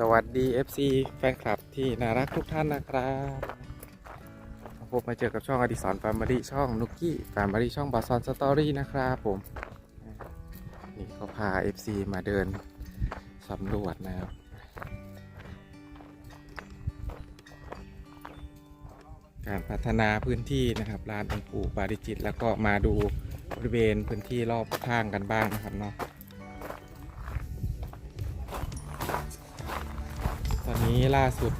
สวัสดี FC แฟนคลับที่น่ารักทุกท่านนะครับพบมาเจอกับช่องอดิสรแฟมิลี่ช่องนุกกี้แฟมิลี่ช่องบอสซอนสตอรี่นะครับผม นี่ก็พา FC มาเดินสำรวจนะครับการพัฒนาพื้นที่นะครับลานองค์ปู่ปาริจิต แล้วก็มาดูบริเวณพื้นที่รอบข้างกันบ้างนะครับเนาะ นี้ล่าสุด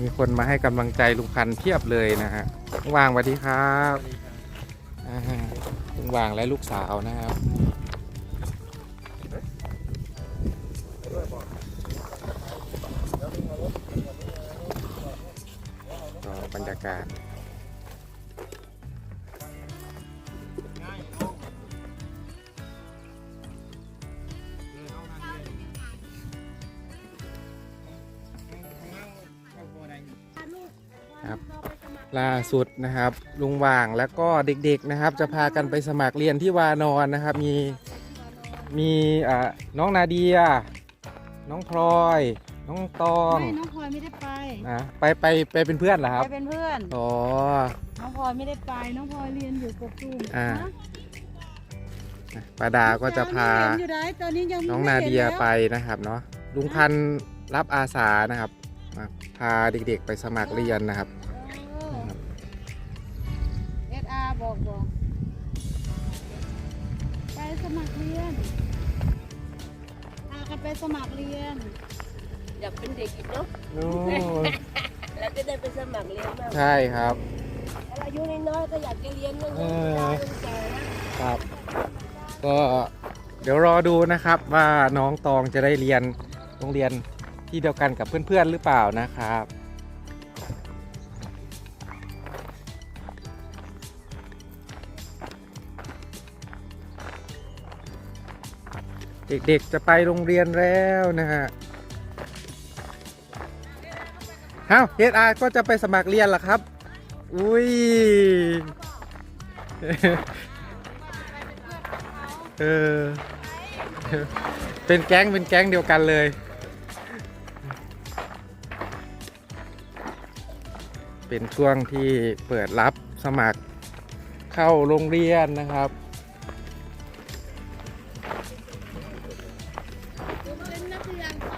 มีคนมาให้กำลังใจลุงพันธุ์เพียบเลยนะฮะลุงวางสวัสดีครับลุงวางและลูกสาวนะครับ ก็บรรยากาศครับล่าสุดนะครับลุงว่างแล้วก็เด็กๆนะครับ จะพากันไปสมัครเรียนที่วานอนนะครับ มีมีน้องนาเดีย น้องพลอย น้องตองไม่น้องพลอยไม่ได้ไปนะไปไปไปเป็นเพื่อนเหรอครับไปเป็นเพื่อนอ๋อน้องพลอยไม่ได้ไปน้องพลอยเรียนอยู่กบตูมอ่าฮะป้าดาก็จะพาเห็นอยู่ได้ตอนนี้ยังน้องไม่นาห็เดียแล้วไปนะครับเนาะลุงพันธุ์รับอาสานะครับมาพาเด็กๆไปสมัครเรียนนะครับเอสอาร์บอกบอกไปสมัครเรียนพากันไปสมัครเรียน อยากเป็นเด็กอีกเนาะโอ้แล้วจะได้ไปสมัครเรียนบ้างใช่ครับอายุน้อยๆก็อยากจะเรียนเรื่องเอนี้อไม่ได้ใจนะครับ ก็เดี๋ยวรอดูนะครับว่าน้องตองจะได้เรียนโรงเรียนที่เดียวกันกับเพื่อนๆหรือเปล่านะครับเด็กๆจะไปโรงเรียนแล้วนะฮะ เฮ้าเฮดอาก็จะไปสมัครเรียนเหรอครับ อุ้ย เออ เป็นแก๊งเป็นแก๊งเดียวกันเลย เป็นช่วงที่เปิดรับสมัครเข้าโรงเรียนนะครับ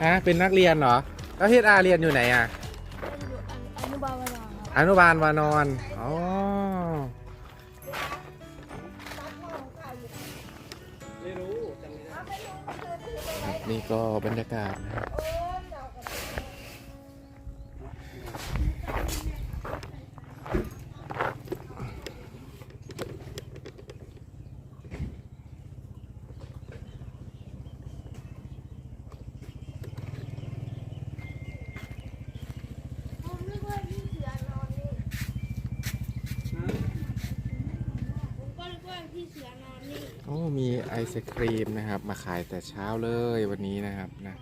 ฮะเป็นนักเรียนเหรอ แล้วเฮดอาเรียนอยู่ไหนอะ อนุบาลวานอนอ๋อนี่ก็บรรยากาศนะครับ ผมนึกว่าพี่เสือนอนนี่ผมก็นึกว่าพี่ เสือนอนนี่โอ้มีไอศครีมนะครับ มาขายแต่เช้าเลยวันนี้นะครับนะ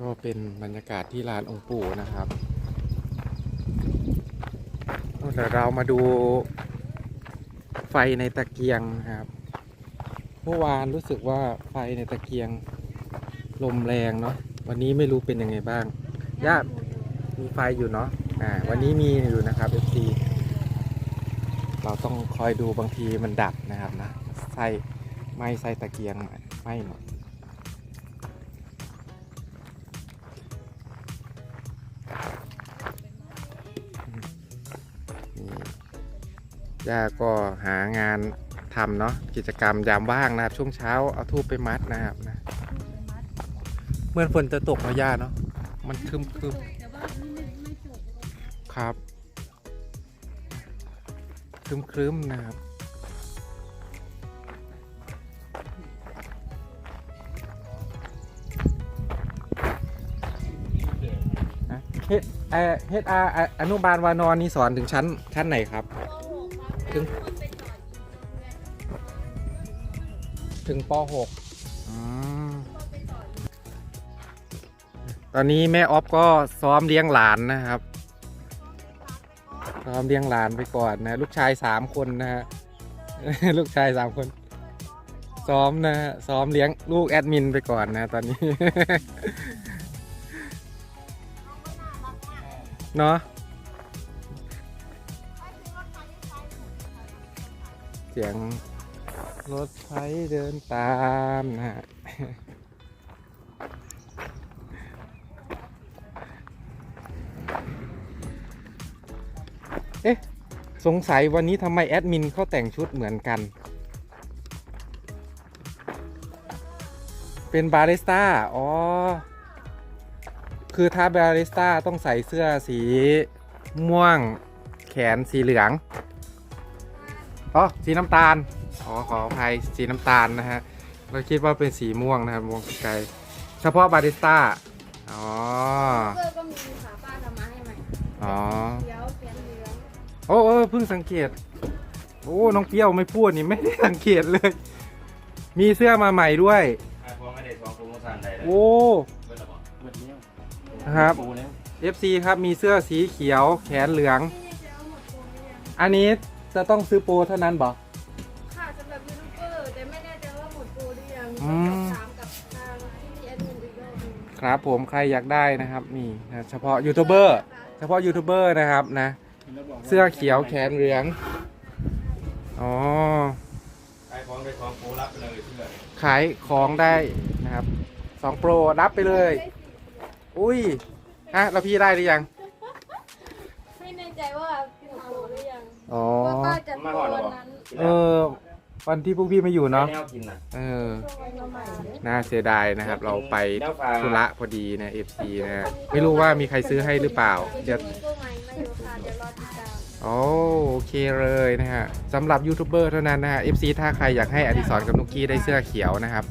ก็เป็นบรรยากาศที่ลานองค์ปู่นะครับเดี๋ยวเรามาดูไฟในตะเกียงนะครับ เมื่อวานรู้สึกว่าไฟในตะเกียงลมแรงเนาะวันนี้ไม่รู้เป็นยังไงบ้างญาติมีไฟอยู่เนาะอ่าวันนี้มีอยู่นะครับ FC เราต้องคอยดูบางทีมันดับนะครับนะไส้ไหม่ไส้ตะเกียงไหม่หมดนี่ย่าก็หางาน ทำเนาะกิจกรรมยามว่างนะครับ ช่วงเช้าเอาทูบไปมัดนะครับนะเหมื่อนฝนจะตกเนาะย่าเนาะมันครึมครึมแต่ว่าไม่ไม่ไม่จบๆครับครึมครึมนะครับเฮดเอ่อเฮดอาอนุบาลวานอนนี่สอนถึงชั้นชั้นไหนครับ ถึง ถึงป .6 อืมตอนนี้แม่ออฟก็ซ้อมเลี้ยงหลานนะครับ ซ้อมเลี้ยงหลานไปก่อนนะ ลูกชายสามคนนะฮะ ลูกชายสามคน ซ้อมนะฮะซ้อมเลี้ยงลูกแอดมินไปก่อนนะตอนนี้ เนาะเสียง รถไฟเดินตามนะฮะเอ๊ะ สงสัยวันนี้ทำไมแอดมินเขาแต่งชุดเหมือนกัน เป็นบาริสต้า อ๋อ คือถ้าบาริสต้าต้องใส่เสื้อสีม่วง แขนสีเหลือง อ๋อ สีน้ำตาล อ๋อขออภัยสีน้ำตาลนะฮะ เราคิดว่าเป็นสีม่วงนะครับม่วงไกลๆเฉพาะบาริสต้า อ๋อเสื้อก็มีค่ะป้าทำมาให้ใหม่อ๋อเขียวเขียนเหลืองโอ้เออเพิ่งสังเกต โอ้ น้องเปรี้ยวไม่พูดนี่ไม่ได้สังเกตเลย มีเสื้อมาใหม่ด้วยอ่าพอไม่ได้สองโปรโมชั่นใดเลยโอ้ เบิดแล้วบอกหมดแล้วนะครับ ปูแล้ว FC ครับมีเสื้อสีเขียวแขนเหลือง นี่จะเอาหมดโปรหรือยังอันนี้จะต้องซื้อโปรเท่านั้นบอก นึงครับผมใครอยากได้นะครับนี่นะเฉพาะยูทูบเบอร์เฉพาะยูทูบเบอร์นะครับนะ เสื้อเขียวแขนเหลืองอ๋อขายของได้สองโปรรับไปเลยเสื้อขายของได้นะครับสองโปรรับไปเลย อุ้ยฮะแล้วพี่ได้หรือยังไม่แน่ใจว่าหมดโปรหรือยังอ๋อ ว่าป้าจัดโปรวันนั้น เออ วันที่พวกพี่ไม่อยู่เนาะแนวกินน่ะเออช่วงวันใหม่เด้อน่าเสียดายนะครับ เราไปแนวฟ้าธุระพอดีนะ FC นะฮะไม่รู้ว่ามีใครซื้อให้หรือเปล่าเดี๋ยวมีตัวใหม่มาอยู่ค่ะเดี๋ยวรอติดตามโอ้โอเคเลยนะฮะสำหรับยูทูบเบอร์เท่านั้นนะฮะ FC ถ้าใครอยากให้อดิศรกับนุกกี้ได้เสื้อเขียวนะครับ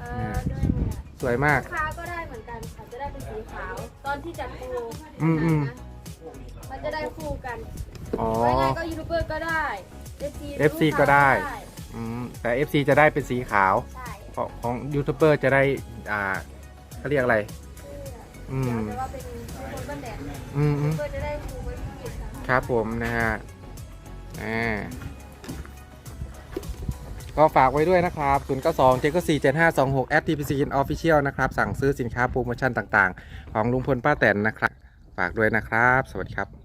เอ่อด้วยเนี่ยสวยมากค้าก็ได้เหมือนกันค่ะจะได้เป็นสีขาวตอนที่จัดโปรอืมอืมมันจะได้คู่กันอ๋อไว้ไงก็ยูทูบเบอร์ก็ได้ FC FC ก็ได้ อืมแต่ FC จะได้เป็นสีขาวใช่ของของยูทูบเบอร์จะได้ อ่าเขาเรียกอะไร อืมเดี๋ยวจะว่าเป็นคนบ้านแดดอืมอืม เพื่อจะได้คู่ไว้ที่ค่ะครับผมนะฮะอ่าก็ฝากไว้ด้วยนะครับ 0 9 2 7 4 7 5 2 6 at tpc official นะครับ สั่งซื้อสินค้าโปรโมชั่นต่างๆ ของลุงพลป้าแตนนะครับ ฝากด้วยนะครับ สวัสดีครับ